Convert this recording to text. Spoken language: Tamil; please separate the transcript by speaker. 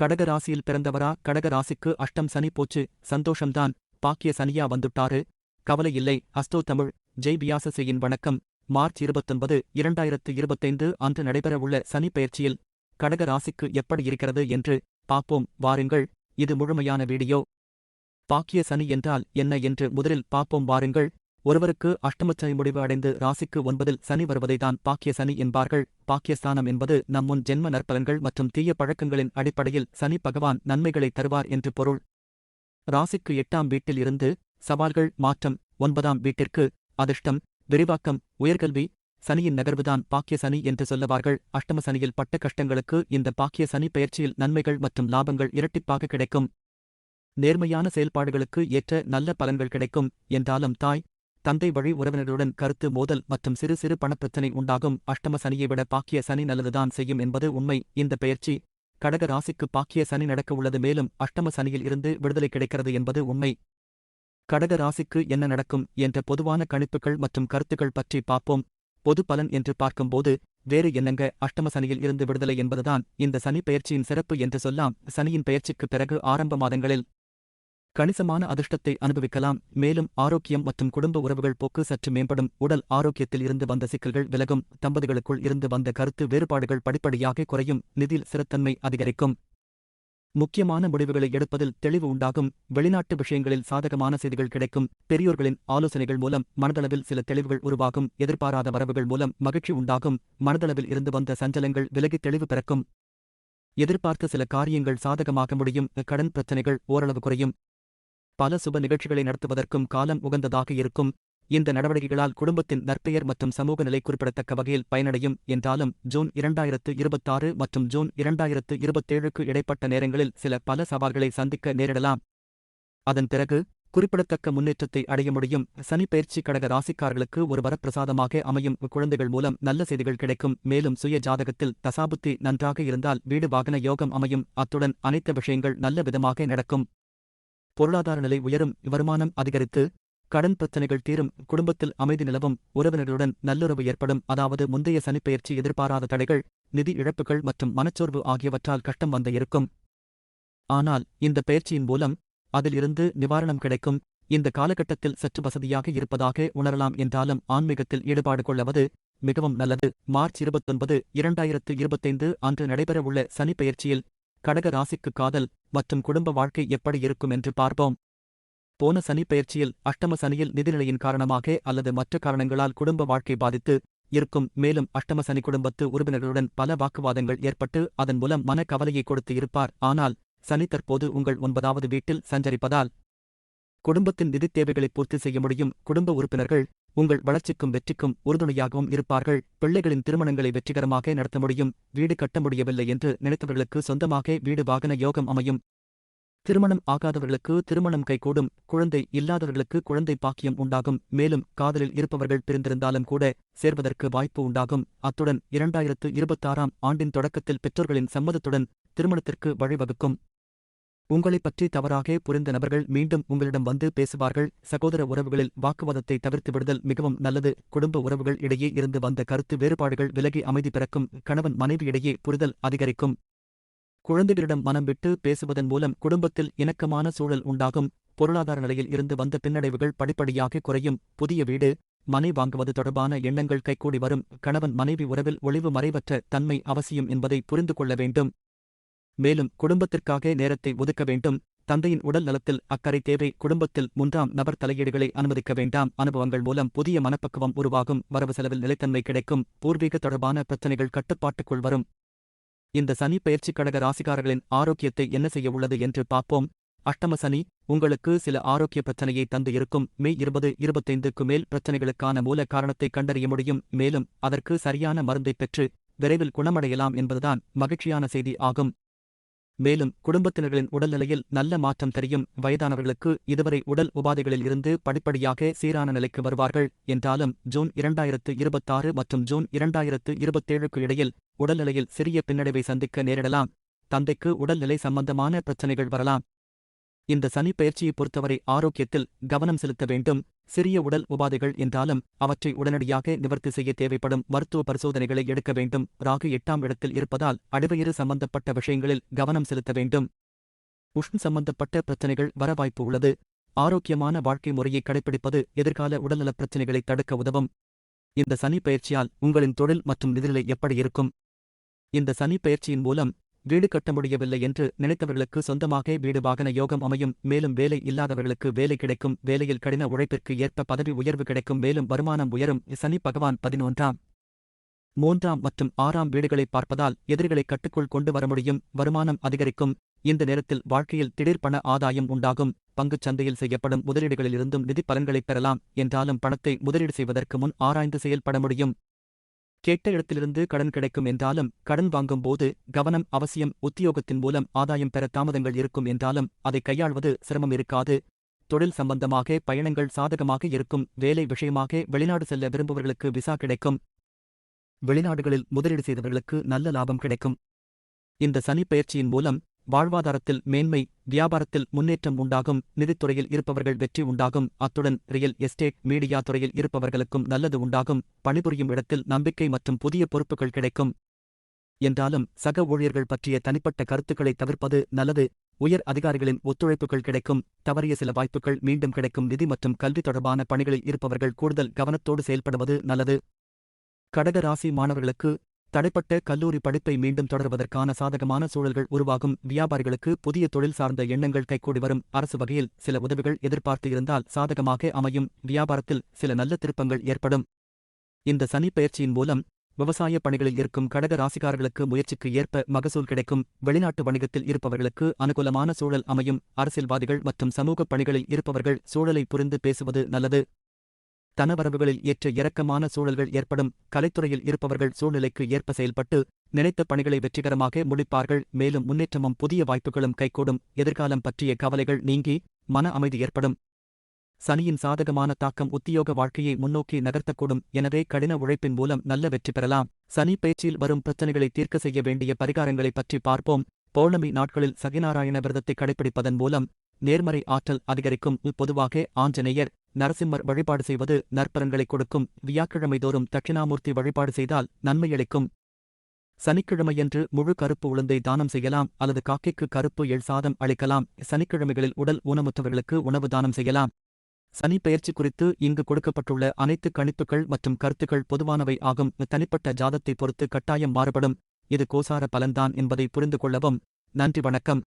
Speaker 1: கடகராசியில் பிறந்தவரா? கடகராசிக்கு அஷ்டம் சனி போச்சு. சந்தோஷம்தான். பாக்கிய சனியா வந்துட்டாரு. கவலை இல்லை. அஸ்தோ தமிழ். ஜெய் பியாசசேயின் வணக்கம். மார்ச் இருபத்தொன்பது இரண்டாயிரத்து இருபத்தைந்து அன்று நடைபெறவுள்ள சனி பயிற்சியில் கடக ராசிக்கு எப்படி இருக்கிறது என்று பார்ப்போம். வாருங்கள். இது முழுமையான வீடியோ. பாக்கிய சனி என்றால் என்ன என்று முதலில் பார்ப்போம். வாருங்கள். ஒருவருக்கு அஷ்டமச்சனி முடிவு அடைந்து ராசிக்கு ஒன்பதில் சனி வருவதைதான் பாக்கிய சனி என்பார்கள். பாக்கியஸ்தானம் என்பது நம் முன் ஜென்ம நற்பலன்கள் மற்றும் தீய பழக்கங்களின் அடிப்படையில் சனி பகவான் நன்மைகளை தருவார் என்று பொருள். ராசிக்கு எட்டாம் வீட்டில் இருந்து சவால்கள் மாற்றம். ஒன்பதாம் வீட்டிற்கு அதிர்ஷ்டம் விரிவாக்கம் உயர்கல்வி. சனியின் நகர்வுதான் பாக்கிய சனி என்று சொல்லவார்கள். அஷ்டம சனியில் பட்ட கஷ்டங்களுக்கு இந்த பாக்கிய சனி பயிற்சியில் நன்மைகள் மற்றும் லாபங்கள் இரட்டிப்பாக கிடைக்கும். நேர்மையான செயல்பாடுகளுக்கு ஏற்ற நல்ல பலன்கள் கிடைக்கும். என்றாலும் தாய் தந்தை வழி உறவினர்களுடன் கருத்து மோதல் மற்றும் சிறு சிறு பணப்பிரச்சனை உண்டாகும். அஷ்டம சனியை விட பாக்கிய சனி நல்லதுதான் செய்யும் என்பது உண்மை. இந்த பெயர்ச்சி கடக ராசிக்கு பாக்கிய சனி நடக்க உள்ளது. மேலும் அஷ்டம சனியில் இருந்து விடுதலை கிடைக்கிறது என்பது உண்மை. கடக ராசிக்கு என்ன நடக்கும் என்ற பொதுவான கணிப்புகள் மற்றும் கருத்துக்கள் பற்றி பார்ப்போம். பொது பலன் என்று பார்க்கும்போது வேறு என்னங்க? அஷ்டம சனியில் இருந்து விடுதலை என்பதுதான். இந்த சனி பெயர்ச்சியின் சிறப்பு என்று சொல்லாம். சனியின் பெயர்ச்சிக்கு பிறகு ஆரம்ப மாதங்களில் கணிசமான அதிர்ஷ்டத்தை அனுபவிக்கலாம். மேலும் ஆரோக்கியம் மற்றும் குடும்ப உறவுகள் போக்கு சற்று மேம்படும். உடல் ஆரோக்கியத்தில் இருந்து வந்த சிக்கல்கள் விலகும். தம்பதிகளுக்குள் இருந்து வந்த கருத்து வேறுபாடுகள் படிப்படியாக குறையும். நிதியில் சிறத்தன்மை அதிகரிக்கும். முக்கியமான முடிவுகளை எடுப்பதில் தெளிவு உண்டாகும். வெளிநாட்டு விஷயங்களில் சாதகமான செய்திகள் கிடைக்கும். பெரியோர்களின் ஆலோசனைகள் மூலம் மனதளவில் சில தெளிவுகள் உருவாகும். எதிர்பாராத வரவுகள் மூலம் மகிழ்ச்சி உண்டாகும். மனதளவில் இருந்து வந்த சஞ்சலங்கள் விலகி தெளிவு பிறக்கும். எதிர்பார்த்த சில காரியங்கள் சாதகமாக முடியும். கடன் பிரச்சனைகள் ஓரளவு குறையும். பல சுப நிகழ்ச்சிகளை நடத்துவதற்கும் காலம் உகந்ததாக இருக்கும். இந்த நடவடிக்கைகளால் குடும்பத்தின் நற்பெயர் மற்றும் சமூக நிலை குறிப்பிடத்தக்க வகையில் பயனடையும் என்றாலும் ஜூன் இரண்டாயிரத்து இருபத்தாறு மற்றும் ஜூன் இரண்டாயிரத்து இருபத்தேழுக்கு இடைப்பட்ட நேரங்களில் சில பல சவால்களை சந்திக்க நேரிடலாம். அதன் பிறகு குறிப்பிடத்தக்க முன்னேற்றத்தை அடைய முடியும். சனி பயிற்சி கடக ராசிக்காரர்களுக்கு ஒரு வரப்பிரசாதமாக அமையும். குழந்தைகள் மூலம் நல்ல செய்திகள் கிடைக்கும். மேலும் சுய ஜாதகத்தில் தசாபுத்தி நன்றாக இருந்தால் வீடு வாகன யோகம் அமையும். அத்துடன் அனைத்து விஷயங்கள் நல்ல விதமாக நடக்கும். பொருளாதார நிலை உயரும் வருமானம் அதிகரித்து கடன் பிரச்சனைகள் தீரும் குடும்பத்தில் அமைதி நிலவும் உறவினர்களுடன் நல்லுறவு ஏற்படும் அதாவது முந்தைய சனிப்பெயர்ச்சி எதிர்பாராத தடைகள் நிதி இழப்புகள் மற்றும் மனச்சோர்வு ஆகியவற்றால் கஷ்டம் வந்த இருக்கும். ஆனால் இந்த பயிற்சியின் மூலம் அதிலிருந்து நிவாரணம் கிடைக்கும். இந்த காலகட்டத்தில் சற்று வசதியாக இருப்பதாக உணரலாம் என்றாலும் ஆன்மீகத்தில் ஈடுபாடு கொள்ளவது மிகவும் நல்லது. மார்ச் இருபத்தொன்பது இரண்டாயிரத்து இருபத்தைந்து அன்று நடைபெறவுள்ள சனிப்பெயர்ச்சியில் கடக ராசிக்கு காதல் மற்றும் குடும்ப வாழ்க்கை எப்படி இருக்கும் என்று பார்ப்போம். போன சனி பயிற்சியில் அஷ்டம சனியில் நிதிநிலையின் காரணமாக அல்லது மற்ற காரணங்களால் குடும்ப வாழ்க்கை பாதித்து இருக்கும். மேலும் அஷ்டம சனி குடும்பத்து உறுப்பினர்களுடன் பல வாக்குவாதங்கள் ஏற்பட்டு அதன் மூலம் மன கொடுத்து இருப்பார். ஆனால் சனி தற்போது உங்கள் ஒன்பதாவது வீட்டில் சஞ்சரிப்பதால் குடும்பத்தின் நிதித் தேவைகளை பூர்த்தி செய்ய முடியும். குடும்ப உறுப்பினர்கள் உங்கள் வளர்ச்சிக்கும் வெற்றிக்கும் உறுதுணையாகவும் இருப்பார்கள். பிள்ளைகளின் திருமணங்களை வெற்றிகரமாக நடத்த முடியும். வீடு கட்ட முடியவில்லை என்று நினைத்தவர்களுக்கு சொந்தமாக வீடு வாகன யோகம் அமையும். திருமணம் ஆகாதவர்களுக்கு திருமணம் கைகூடும். குழந்தை இல்லாதவர்களுக்கு குழந்தை பாக்கியம் உண்டாகும். மேலும் காதலில் இருப்பவர்கள் பிரிந்திருந்தாலும் கூட சேர்வதற்கு வாய்ப்பு உண்டாகும். அத்துடன் இரண்டாயிரத்து இருபத்தாறாம் ஆண்டின் தொடக்கத்தில் பெற்றோர்களின் சம்மதத்துடன் திருமணத்திற்கு வழிவகுக்கும். உங்களைப் பற்றி தவறாக புரிந்த நபர்கள் மீண்டும் உங்களிடம் வந்து பேசுவார்கள். சகோதர உறவுகளில் வாக்குவாதத்தை தவிர்த்து விடுதல் மிகவும் நல்லது. குடும்ப உறவுகள் இடையே இருந்து வந்த கருத்து வேறுபாடுகள் விலகி அமைதி பிறக்கும். கணவன் மனைவி இடையே புரிதல் அதிகரிக்கும். குழந்தைகளிடம் மனம் விட்டு பேசுவதன் மூலம் குடும்பத்தில் இணக்கமான சூழல் உண்டாகும். பொருளாதார நிலையில் இருந்து வந்த பின்னடைவுகள் படிப்படியாக குறையும். புதிய வீடு மனை வாங்குவது தொடர்பான எண்ணங்கள் கைகூடி வரும். கணவன் மனைவி உறவில் ஒளிவு மறைவற்ற தன்மை அவசியம் என்பதை புரிந்து கொள்ள வேண்டும். மேலும் குடும்பத்திற்காக நேரத்தை ஒதுக்க வேண்டும். தந்தையின் உடல் நலத்தில் அக்கறை தேவை. குடும்பத்தில் மூன்றாம் நபர் தலையீடுகளை அனுமதிக்க வேண்டாம். அனுபவங்கள் மூலம் புதிய மனப்பக்குவம் உருவாகும். வரவு செலவில் நிலைத்தன்மை கிடைக்கும். பூர்வீக தொடர்பான பிரச்சினைகள் கட்டுப்பாட்டுக்குள் வரும். இந்த சனி பயிற்சி கடக ராசிகாரர்களின் ஆரோக்கியத்தை என்ன செய்ய உள்ளது என்று பார்ப்போம். அஷ்டம சனி உங்களுக்கு சில ஆரோக்கிய பிரச்சனையை தந்து இருக்கும். மே இருபது இருபத்தைந்துக்கு மேல் பிரச்சனைகளுக்கான மூல காரணத்தை கண்டறிய முடியும். மேலும் அதற்கு சரியான மருந்தை பெற்று விரைவில் குணமடையலாம் என்பதுதான் மகிழ்ச்சியான செய்தி ஆகும். மேலும் குடும்பத்தினர்களின் உடல்நிலையில் நல்ல மாற்றம் தெரியும். வயதானவர்களுக்கு இதுவரை உடல் உபாதைகளில் இருந்து படிப்படியாக சீரான நிலைக்கு வருவார்கள். என்றாலும் ஜூன் இரண்டாயிரத்து இருபத்தாறு மற்றும் ஜூன் இரண்டாயிரத்து இருபத்தேழுக்கு இடையில் உடல்நிலையில் சிறிய பின்னடைவை சந்திக்க நேரிடலாம். தந்தைக்கு உடல்நிலை சம்பந்தமான பிரச்சனைகள் வரலாம். இந்த சனி பொறுத்தவரை ஆரோக்கியத்தில் கவனம் செலுத்த வேண்டும். சிறிய உடல் உபாதைகள் என்றாலும் அவற்றை உடனடியாக நிவர்த்தி செய்ய தேவைப்படும் மருத்துவ பரிசோதனைகளை எடுக்க வேண்டும். ராகு எட்டாம் இடத்தில் இருப்பதால் அடிவயிறு சம்பந்தப்பட்ட விஷயங்களில் கவனம் செலுத்த வேண்டும். உஷ்ண சம்பந்தப்பட்ட பிரச்சனைகள் வர வாய்ப்பு உள்ளது. ஆரோக்கியமான வாழ்க்கை முறையை கடைபிடிப்பது எதிர்கால உடல்நலப் பிரச்சினைகளை தடுக்க உதவும். இந்த சனி பயிற்சியால் உங்களின் தொழில் மற்றும் நிதிநிலை எப்படி இருக்கும்? இந்த சனி பயிற்சியின் மூலம் வீடு கட்ட முடியவில்லை என்று நினைத்தவர்களுக்கு சொந்தமாக வீடு வாகன யோகம் அமையும். மேலும் வேலை இல்லாதவர்களுக்கு வேலை கிடைக்கும். வேலையில் கடின உழைப்பிற்கு ஏற்ப பதவி உயர்வு கிடைக்கும். மேலும் வருமானம் உயரும். சனி பகவான் பதினொன்றாம் மூன்றாம் மற்றும் ஆறாம் வீடுகளை பார்ப்பதால் எதிரிகளை கட்டுக்குள் கொண்டு வர முடியும். வருமானம் அதிகரிக்கும். இந்த நேரத்தில் வாழ்க்கையில் திடீர் பண ஆதாயம் உண்டாகும். பங்குச் சந்தையில் செய்யப்படும் முதலீடுகளிலிருந்தும் நிதி பலன்களைப் பெறலாம். என்றாலும் பணத்தை முதலீடு செய்வதற்கு முன் ஆராய்ந்து செயல்பட முடியும். கேட்ட இடத்திலிருந்து கடன் கிடைக்கும் என்றாலும் கடன் வாங்கும்போது கவனம் அவசியம் உத்தியோகத்தின் மூலம் ஆதாயம் பெற தாமதங்கள் இருக்கும் என்றாலும் அதை கையாள்வது சிரமம் இருக்காது. தொழில் சம்பந்தமாக பயணங்கள் சாதகமாக இருக்கும். வேலை விஷயமாக வெளிநாடு செல்ல விரும்புவர்களுக்கு விசா கிடைக்கும். வெளிநாடுகளில் முதலீடு செய்தவர்களுக்கு நல்ல லாபம் கிடைக்கும். இந்த சனி பயிற்சியின் மூலம் வாழ்வாதாரத்தில் மேன்மை வியாபாரத்தில் முன்னேற்றம் உண்டாகும் நிதித்துறையில் இருப்பவர்கள் வெற்றி உண்டாகும் அத்துடன் ரியல் எஸ்டேட் மீடியா துறையில் இருப்பவர்களுக்கும் நல்லது உண்டாகும் பணிபுரியும் இடத்தில் நம்பிக்கை மற்றும் புதிய பொறுப்புகள் கிடைக்கும். என்றாலும் சக ஊழியர்கள் பற்றிய தனிப்பட்ட கருத்துக்களை தவிர்ப்பது நல்லது. உயர் அதிகாரிகளின் ஒத்துழைப்புகள் கிடைக்கும் தவறிய சில வாய்ப்புகள் மீண்டும் கிடைக்கும் நிதி மற்றும் கல்வி தொடர்பான பணிகளில் இருப்பவர்கள் கூடுதல் கவனத்தோடு செயல்படுவது நல்லது. கடக ராசி மாணவர்களுக்கு தடைப்பட்ட கல்லூரி படிப்பை மீண்டும் தொடர்வதற்கான சாதகமான சூழல்கள் உருவாகும். வியாபாரிகளுக்கு புதிய தொழில் சார்ந்த எண்ணங்கள் கைகூடி வரும். அரசு வகையில் சில உதவிகள் எதிர்பார்த்து இருந்தால் சாதகமாக அமையும். வியாபாரத்தில் சில நல்ல திருப்பங்கள் ஏற்படும். இந்த சனி பயிற்சியின் மூலம் விவசாய பணிகளில் இருக்கும் கடக ராசிக்காரர்களுக்கு முயற்சிக்கு ஏற்ப மகசூல் கிடைக்கும். வெளிநாட்டு வணிகத்தில் இருப்பவர்களுக்கு அனுகூலமான சூழல் அமையும். அரசியல்வாதிகள் மற்றும் சமூக பணிகளில் இருப்பவர்கள் சூழலை புரிந்து பேசுவது நல்லது. தனவரவுகளில் ஏற்ற இறக்கமான சூழல்கள் ஏற்படும் கலைத்துறையில் இருப்பவர்கள் சூழ்நிலைக்கு ஏற்ப செயல்பட்டு நினைத்த பணிகளை வெற்றிகரமாக முடிப்பார்கள். மேலும் முன்னேற்றமும் புதிய வாய்ப்புகளும் கைகூடும். எதிர்காலம் பற்றிய கவலைகள் நீங்கி மன அமைதி ஏற்படும். சனியின் சாதகமான தாக்கம் உத்தியோக வாழ்க்கையை முன்னோக்கி நகர்த்தக்கூடும். எனவே கடின உழைப்பின் மூலம் நல்ல வெற்றி பெறலாம். சனி பேச்சில் வரும் பிரச்சனைகளை தீர்க்க செய்ய வேண்டிய பரிகாரங்களை பற்றி பார்ப்போம். பௌர்ணமி நாட்களில் சகிநாராயண விரதத்தை கடைபிடிப்பதன் மூலம் நேர்மறை ஆற்றல் அதிகரிக்கும். பொதுவாக ஆஞ்சநேயர் நரசிம்மர் வழிபாடு செய்வது நற்பலன்களை கொடுக்கும். வியாக்கிழமைதோறும் தட்சிணாமூர்த்தி வழிபாடு செய்தால் நன்மையளிக்கும். சனிக்கிழமையன்று முழு கருப்பு உளுந்தை தானம் செய்யலாம் அல்லது காக்கைக்கு கருப்பு எள் சாதம் அளிக்கலாம். சனிக்கிழமைகளில் உடல் ஊனமுற்றவர்களுக்கு உணவு தானம் செய்யலாம். சனி பெயர்ச்சி குறித்து இங்கு கொடுக்கப்பட்டுள்ள அனைத்து கணிப்புகள் மற்றும் கருத்துக்கள் பொதுவானவை ஆகும். தனிப்பட்ட ஜாதத்தை பொறுத்து கட்டாயம் மாறுபடும். இது கோசார பலன்தான் என்பதை புரிந்து கொள்ளவும். நன்றி வணக்கம்.